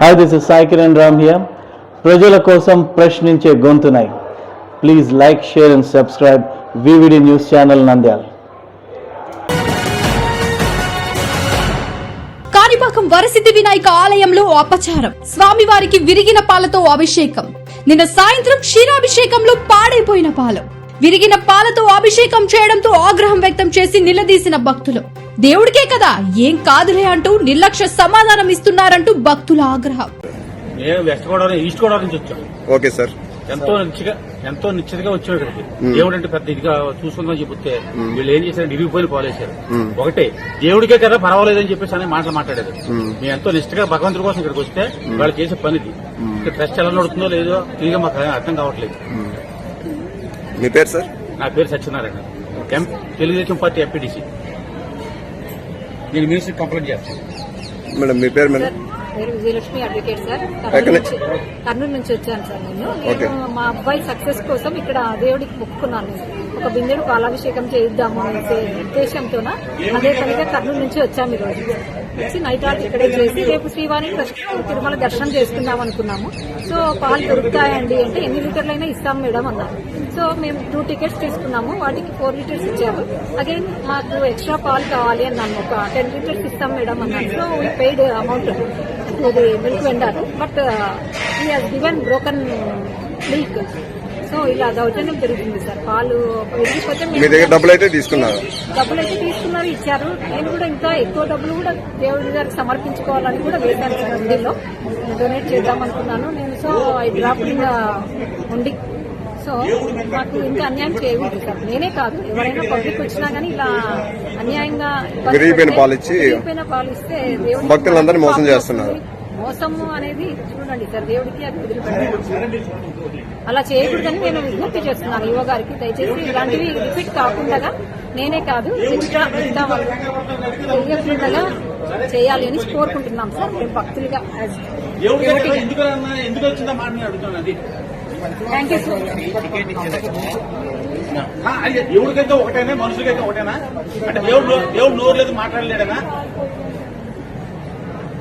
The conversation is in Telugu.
Hi this is Sai Kiran Ram here ప్రజల కోసం ప్రశ్నించే గొంతునై. Please like share and subscribe VVD news channel Nandyal Kanipakam Varasiddhi Vinayaka ఆలయంలో అపచారం. స్వామివారికి విరిగిన పాలతో అభిషేకం. నిన్న సాయంత్రం క్షీరాభిషేకంలో పాడైపోయిన పాలు. విరిగిన పాలతో అభిషేకం చేయడంతో ఆగ్రహం వ్యక్తం చేసి నిలదీసిన భక్తులు. దేవుడికే కదా ఏం కాదులే అంటూ నిర్లక్ష్య సమాధానం ఇస్తున్నారంటూ భక్తుల ఆగ్రహం. నేను వెస్ట్ గోదావరి ఈస్ట్ గోదావరి నుంచి వచ్చాం. Okay sir. ఎంతో నిశ్చిగా ఎంతో నిశ్చితగా వచ్చాం ఇక్కడికి. దేవుడు అంటే పెద్ద ఇదిగా చూసుకుందామని చెప్తే వీళ్ళు ఏం చేశారు ఇరిగిపోయిన పాలేశారు ఒకటే దేవుడికే కదా పర్వాలేదని చెప్పేసి అనే మాటలు మాట్లాడారు. మేము. ఎంతో నిష్ఠగా భగవంతుడి కోసం ఇక్కడికి వస్తే వాళ్ళు చేసే పనిది. ఇక్కడ ట్రస్ట్ ఎలా నడుతుందో లేదో తిరిగి మాకు అర్థం కావట్లేదు. మీ పేరు సార్ నా పేరు సత్యనారాయణ. తెలుగుదేశం పార్టీ ఎంపీటీసీ నేను మినిస్టర్ కంప్లైంట్ చేస్తాను. మేడం మీ పేరు మేడం? పేరు విజయలక్ష్మి అడ్వకేట్ సార్. కర్నూలు నుంచి? నుంచి? కర్నూలు నుంచి వచ్చాను సార్ నేను. మా అబ్బాయి సక్సెస్ కోసం ఇక్కడ దేవుడికి మొక్కుకున్నాను. ఒక బిందెడు పాలాభిషేకం చేయిద్దాము అనే ఉద్దేశంతోన అదే పనిగా కర్నూలు నుంచి వచ్చాము ఈ రోజు వచ్చి నైట్ ఆర్ట్ ఇక్కడే చేసి రేపు శ్రీవాణి తిరుమల దర్శనం చేసుకుందాం అనుకున్నాము. సో పాలు దొరుకుతాయండి అంటే ఎన్ని లీటర్లైనా ఇస్తాం మేడం అన్నారు. సో మేము టూ టికెట్స్ తీసుకున్నాము. వాటికి ఫోర్ లీటర్స్ ఇచ్చాము అగైన్ మాకు ఎక్స్ట్రా పాలు కావాలి అన్నాము. ఒక టెన్ లీటర్స్ ఇస్తాం మేడం అన్నారు. సో వీ పెయిడ్ అమౌంట్ ఇది milk వెండారు but he has given broken milk so ఇలా దౌర్జన్యం జరుగుతుంది సార్. పాలు మీ దగ్గర డబ్బులు అయితే తీసుకున్నారు. డబ్బులు అయితే తీసుకున్నారు ఇచ్చారు. నేను కూడా ఇంకా ఎక్కువ డబ్బులు కూడా దేవుడి గారికి సమర్పించుకోవాలని కూడా వేశాను సార్ హుండీలో డొనేట్ చేద్దాం అనుకున్నాను. నేను సో డ్రాప్ ఇన్ ఉండి. సో మాకు ఇంత అన్యాయం చేయకూడదు సార్. నేనే కాదు. ఎవరైనా పబ్లిక్ వచ్చినా కానీ ఇలా అన్యాయంగా పాలు ఇస్తే భక్తులందరినీ మోసం చేస్తున్నారు. మోసము అనేది చూడండి సార్ దేవుడికి అది వదిలిపెట్టాలి అలా చేయకూడదని నేను విజ్ఞప్తి చేస్తున్నాను యువ గారికి. దయచేసి ఇలాంటివి రిపీట్ కాకుండా నేనే కాదు చేయకుండా చేయాలి అని కోరుకుంటున్నాం సార్. మేము భక్తులుగా థ్యాంక్ యూ సార్ దేవుడికైతే ఒకటేనా మనుషులకైతే ఒకటేనా? అంటే దేవుడు దేవుడు నోరు లేదు మాట్లాడలేడనా?